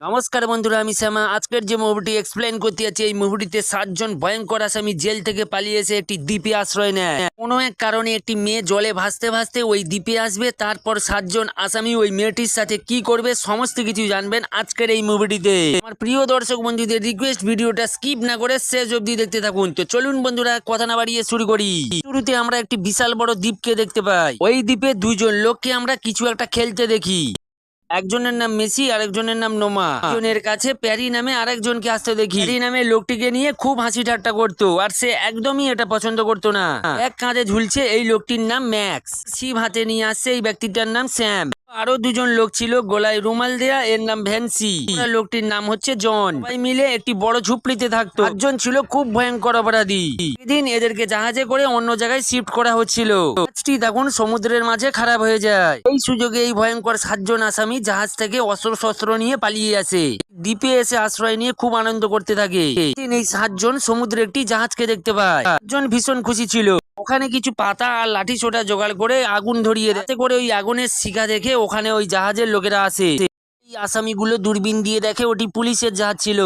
নমস্কার বন্ধুরা, আমি শ্যামা। আজকের যে মুভিটি এক্সপ্লেন করতে যাচ্ছি, এই মুভিটিতে সাতজন ভয়ঙ্কর আসামি জেল থেকে পালিয়ে এসে একটি দ্বীপে আশ্রয় নেয়। কোনো এক কারণে একটি মেয়ে জলে ভাসতে ভাসতে ওই দ্বীপে আসবে, তারপর সাতজন আসামি ওই মেয়েটির সাথে কি করবে সমস্ত কিছু জানবেন আজকের এই মুভিটিতে আমার প্রিয় দর্শক বন্ধুদের রিকোয়েস্ট ভিডিওটা স্কিপ না করে শেষ অবধি দেখতে থাকুন। তো চলুন বন্ধুরা, কথা না বাড়িয়ে শুরু করি। শুরুতে আমরা একটি বিশাল বড় দ্বীপকে দেখতে পাই। ওই দ্বীপে দুজন লোককে আমরা কিছু একটা খেলতে দেখি। একজনের নাম মেসি আরেকজনের নাম নোমা। একজনের কাছে প্যারি নামে আরেকজনকে আসতে দেখি। প্যারি নামে লোকটিকে নিয়ে খুব হাসি ঠাট্টা করতো আর সে একদমই এটা পছন্দ করতো না। এক কাঁধে ঝুলছে এই লোকটির নাম ম্যাক্স। শিব হাতে নিয়ে আসছে এই ব্যক্তিটার নাম স্যাম। আরও দুজন লোক ছিল গলায় রুমাল দেয়া, এর নাম ভ্যান্সি। লোকটির নাম হচ্ছে জন। মিলে একটি বড় ঝুপড়িতে থাকতো। একজন ছিল খুব ভয়ঙ্কর অপরাধী। এদিন এদেরকে জাহাজে করে অন্য জায়গায় শিফট করা হচ্ছিল। তখন সমুদ্রের মাঝে খারাপ হয়ে যায়। এই সুযোগে এই ভয়ঙ্কর সাতজন আসামি জাহাজ থেকে অস্ত্র শস্ত্র নিয়ে পালিয়ে আসে। দ্বীপে এসে আশ্রয় নিয়ে খুব আনন্দ করতে থাকে। এই সাতজন সমুদ্রে একটি জাহাজকে দেখতে পায়। সাতজন ভীষণ খুশি ছিল। ওখানে কিছু পাতা আর লাঠি ছোটা জোগাড় করে আগুন ধরিয়ে দেয়। করে ওই আগুনের শিখা দেখে ওখানে ওই জাহাজের লোকেরা আসে। এই আসামিগুলো দূরবীন দিয়ে দেখে ওটি পুলিশের জাহাজ ছিল।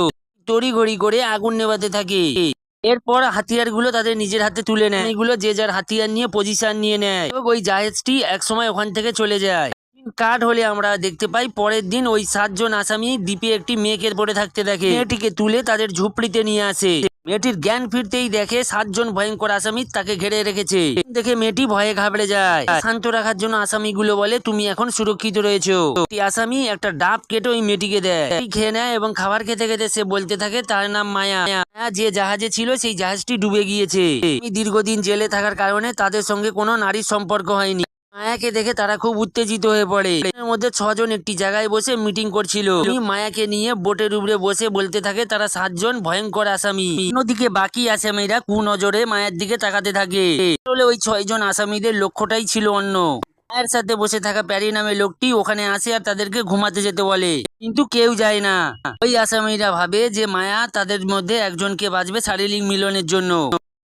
তড়ি ঘড়ি করে আগুন নেভাতে থাকে। এরপর হাতিয়ারগুলো তাদের নিজের হাতে তুলে নেয়। এগুলো যে যার হাতিয়ার নিয়ে পজিশন নিয়ে নেয়। ওই জাহাজটি একসময় ওখান থেকে চলে যায়। কাট হলে আমরা দেখতে পাই, পরের দিন ওই সাতজন আসামি দ্বীপে একটি মেয়েকে পড়ে থাকতে দেখে। মেয়েটিকে তুলে তাদের ঝুপড়িতে নিয়ে আসে। মেয়েটির জ্ঞান ফিরতেই দেখে সাতজন ভয়ঙ্কর আসামি তাকে ঘিরে রেখেছে। দেখে মেয়েটি ভয়ে ঘাবড়ে যায়। শান্ত রাখার জন্য আসামিগুলো বলে, তুমি এখন সুরক্ষিত রয়েছো। আসামি একটা ডাব কেটে ওই মেয়েটিকে দেয়। খেয়ে নেয় এবং খাবার খেতে খেতে সে বলতে থাকে, তার নাম মায়া। যে জাহাজে ছিল, সেই জাহাজটি ডুবে গিয়েছে। দীর্ঘদিন জেলে থাকার কারণে তাদের সঙ্গে কোনো নারীর সম্পর্ক হয়নি। মায়াকে দেখে তারা খুব উত্তেজিত হয়ে পড়ে। এর মধ্যে ছজন একটি জায়গায় বসে মিটিং করছিল। মায়াকে নিয়ে বোটের উপরে বসে বলতে থাকে, তারা সাতজন ভয়ঙ্কর আসামি। অন্যদিকে বাকি আসামিরা কু নজরে মায়ের দিকে তাকাতে থাকে। আসলে ওই ছয়জন আসামিদের লক্ষ্যটাই ছিল অন্য। মায়ের সাথে বসে থাকা প্যারি নামে লোকটি ওখানে আসে আর তাদেরকে ঘুমাতে যেতে বলে। কিন্তু কেউ যায় না। ওই আসামিরা ভাবে যে মায়া তাদের মধ্যে একজনকে বাঁচবে শারীরিক মিলনের জন্য।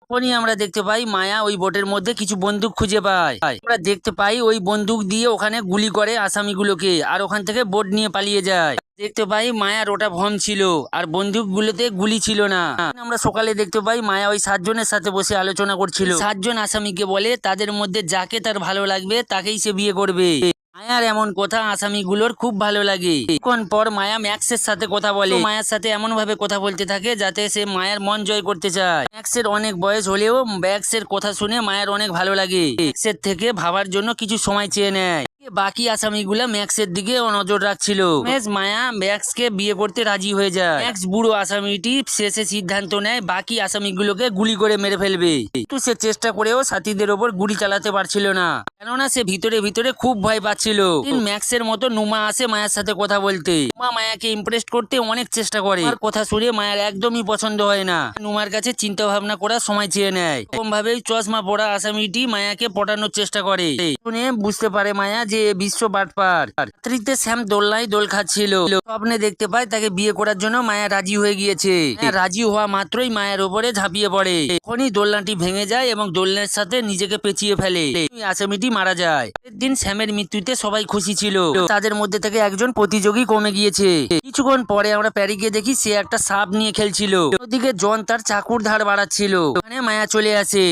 তখনই আমরা দেখতে পাই মায়া ওই বোটের মধ্যে কিছু বন্দুক খুঁজে পায়। আমরা দেখতে পাই ওই বন্দুক দিয়ে ওখানে গুলি করে আসামিগুলোকে আর ওখান থেকে বোট নিয়ে পালিয়ে যায়। দেখতে পাই মায়ার ওটা ভম ছিল আর বন্দুকগুলোতে গুলি ছিল না। আমরা সকালে দেখতে পাই মায়া ওই সাতজনের সাথে বসে আলোচনা করছিল। সাতজন আসামিকে বলে, তাদের মধ্যে যাকে তার ভালো লাগবে, তাকেই সে বিয়ে করবে। মায়ার এমন কথা আসামিগুলোর খুব ভালো লাগে। কিছুক্ষণ পর মায়া ম্যাক্সের সাথে কথা বলে। মায়ার সাথে এমন ভাবে কথা বলতে থাকে যাতে সে মায়ার মন জয় করতে চায়। ম্যাক্সের অনেক বয়স হলেও ম্যাক্সের কথা শুনে মায়ার অনেক ভালো লাগে। ম্যাক্সের থেকে ভাবার জন্য কিছু সময় চেয়ে নেয়। বাকি আসামিগুলা ম্যাক্সের দিকে নজর রাখছিল। ম্যাক্স মায়া ম্যাক্সকে বিয়ে করতে রাজি হয়ে যায়। ম্যাক্স বুড়ো আসামিটি শেষে সিদ্ধান্ত নেয় বাকি আসামিগুলোকে গুলি করে মেরে ফেলবে। কিন্তু সে চেষ্টা করেও সাথীদের ওপর গুলি চালাতে পারছিল না। কেননা সে ভিতরে ভিতরে খুব ভয় পাচ্ছিল। ম্যাক্সের মতো নুমা আসে মায়ের সাথে কথা বলতে। নুমা মায়াকে ইমপ্রেস করতে অনেক চেষ্টা করে। আর কথা শুনে মায়ের একদমই পছন্দ হয় না। নুমার কাছে চিন্তা ভাবনা করার সময় চেয়ে নেয়। এরকম ভাবে চশমা পড়া আসামিটি মায়াকে পটানোর চেষ্টা করে। শুনে বুঝতে পারে মায়া যে এ বিশ্ব বাটপার রাত্রিতে শ্যাম দোলনায় দোল খাচ্ছিল। স্বপ্নে দেখতে পায় তাকে বিয়ে করার জন্য মায়া রাজি হয়ে গিয়েছে। রাজি হওয়া মাত্রই মায়ের ওপরে ঝাঁপিয়ে পড়ে। তখনই দোলনাটি ভেঙে যায় এবং দোলনার সাথে নিজেকে পেঁচিয়ে ফেলে। আসামিটি মারা যায়। দিন শ্যামের মৃত্যুতে সবাই খুশি ছিল। তাদের মধ্যে থেকে একজন প্রতিযোগী কমে গিয়েছে। কিছুক্ষণ পরে আমরা প্যারিকে দেখি সে একটা সাপ নিয়ে খেলছিল। ওদিকে জন তার চাকুর ধার বাড়াচ্ছিল। ওখানে মায়া চলে আসে।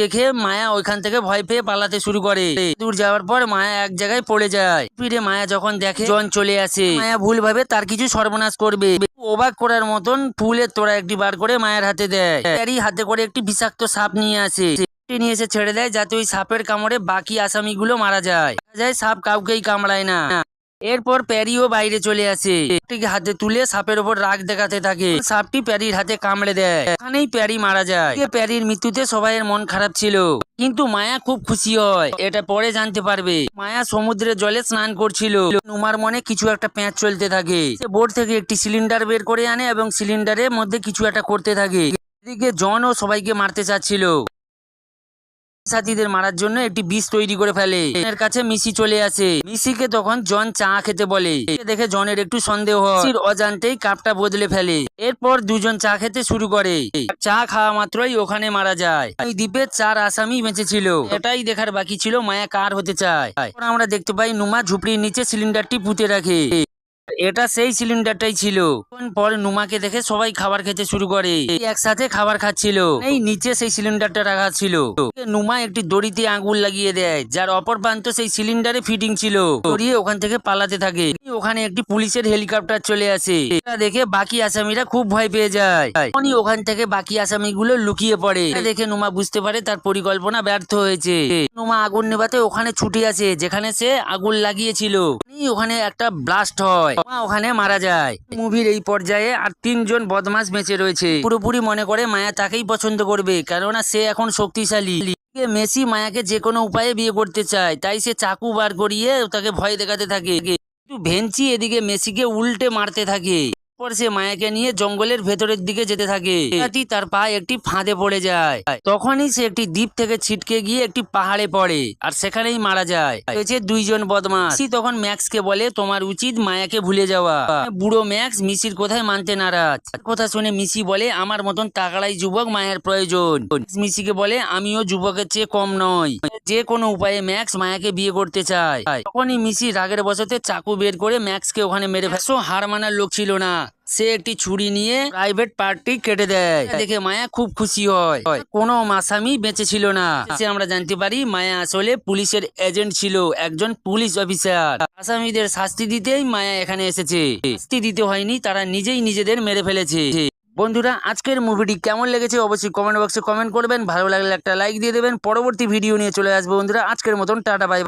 দেখে মায়া ওইখান থেকে ভয় পেয়ে পালাতে শুরু করে। দূর যাওয়ার পর মায়া এক জায়গায় পড়ে যায়। পিড়ে মায়া যখন দেখে, জন চলে আসে। মায়া ভুল ভাবে তার কিছু সর্বনাশ করবে। অবাক করার মতন ফুলের তোড়া একটি বার করে মায়ের হাতে দেয়। তারই হাতে করে একটি বিষাক্ত সাপ নিয়ে আসে। নিয়ে এসে ছেড়ে দেয় যাতে ওই সাপের কামড়ে বাকি আসামিগুলো মারা যায়। যায় সাপ কাউকেই কামড়ায় না। এরপর প্যারিও বাইরে চলে আসে। হাতে তুলে সাপের ওপর রাগ দেখাতে থাকে। সাপটি প্যারির হাতে কামড়ে দেয়। এখানেই প্যারি মারা যায়। প্যারির মৃত্যুতে সবাইয়ের মন খারাপ ছিল। কিন্তু মায়া খুব খুশি হয়। এটা পরে জানতে পারবে। মায়া সমুদ্রের জলে স্নান করছিল। নুমার মনে কিছু একটা প্যাঁচ চলতে থাকে। সে বোট থেকে একটি সিলিন্ডার বের করে আনে এবং সিলিন্ডারের মধ্যে কিছু একটা করতে থাকে। এদিকে জন ও সবাইকে মারতে চাচ্ছিল। সাথীদের মারার জন্য একটি বিষ তৈরি করে ফেলে। এর কাছে মিসি চলে আসে। মিসিকে তখন জন চা খেতে বলে। দেখে জনের একটু সন্দেহ হয়। অজান্তেই কাপটা বদলে ফেলে। এরপর দুজন চা খেতে শুরু করে। চা খাওয়া মাত্রই ওখানে মারা যায়। এই দ্বীপে চার আসামি বেঁচে ছিল এটাই দেখার বাকি ছিল মায়া কার হতে চায়। আমরা দেখতে পাই নুমা ঝুপড়ির নিচে সিলিন্ডারটি পুঁতে রাখে। এটা সেই সিলিন্ডারটাই ছিল। পর নুমাকে দেখে সবাই খাবার খেতে শুরু করে। একসাথে খাবার খাচ্ছিল। এই নিচে সেই সিলিন্ডারটা রাখা ছিল। নুমা একটি দড়িতে আঙুল লাগিয়ে দেয়, যার অপর প্রান্ত সেই সিলিন্ডারে ফিটিং ছিল। দড়িয়ে ওখান থেকে পালাতে থাকে। ওখানে একটি পুলিশের হেলিকপ্টার চলে আসে। এটা দেখে বাকি আসামিরা খুব ভয় পেয়ে যায়। ওখান থেকে বাকি আসামিগুলো লুকিয়ে পড়ে। দেখে নুমা বুঝতে পারে তার পরিকল্পনা ব্যর্থ হয়েছে। নুমা আগুন নেভাতে ওখানে ছুটে আসে, যেখানে সে আগুন লাগিয়েছিল। ওখানে একটা ব্লাস্ট হয়। মা ওখানে মারা যায়। মুভির এই পর্যায়ে আর তিনজন বদমাস বেঁচে রয়েছে। পুরোপুরি মনে করে মায়া তাকেই পছন্দ করবে, কেননা সে এখন শক্তিশালী। মেসি মায়াকে যে কোনো উপায়ে বিয়ে করতে চায়, তাই সে চাকু বার করিয়ে তাকে ভয় দেখাতে থাকে। ভেঞ্চি এদিকে মেসিকে উল্টে মারতে থাকে। পর সে মায়াকে নিয়ে জঙ্গলের ভেতরের দিকে যেতে থাকে। তার পা একটি ফাঁদে পড়ে যায়। তখনই সে একটি দ্বীপ থেকে ছিটকে গিয়ে একটি পাহাড়ে পড়ে আর সেখানেই মারা যায়। দুইজন বদমাস মিসি তখন ম্যাক্সকে বলে, তোমার উচিত মায়াকে ভুলে যাওয়া। বুড়ো ম্যাক্স মিসির কোথায় মানতে নারাজ? কথা শুনে মিসি বলে, আমার মতন তাগড়াই যুবক মায়ের প্রয়োজন। মিসিকে বলে, আমিও যুবকের চেয়ে কম নই। যে কোনো উপায়ে ম্যাক্স মায়াকে বিয়ে করতে চায়। তখনই মিসি রাগের বসতে চাকু বের করে ম্যাক্সকে ওখানে মেরে ফেলছো হার মানার লোক ছিল না। সে একটি ছুরি নিয়ে প্রাইভেট পার্টি কেটে দেয়। দেখে মায়া খুব খুশি হয়। কোনো মাসামি বেঁচে ছিল না। সে আমরা জানতে পারি, মায়া আসলে পুলিশের এজেন্ট ছিল, একজন পুলিশ অফিসার আসামিদের শাস্তি দিতেই মায়া এখানে এসেছে। শাস্তি দিতে হয়নি, তারা নিজেই নিজেদের মেরে ফেলেছে। বন্ধুরা, আজকের মুভিটি কেমন লেগেছে অবশ্যই কমেন্ট বক্সে কমেন্ট করবেন। ভালো লাগলে একটা লাইক দিয়ে দেবেন। পরবর্তী ভিডিও নিয়ে চলে আসব বন্ধুরা। আজকের মতন, টাটা বাই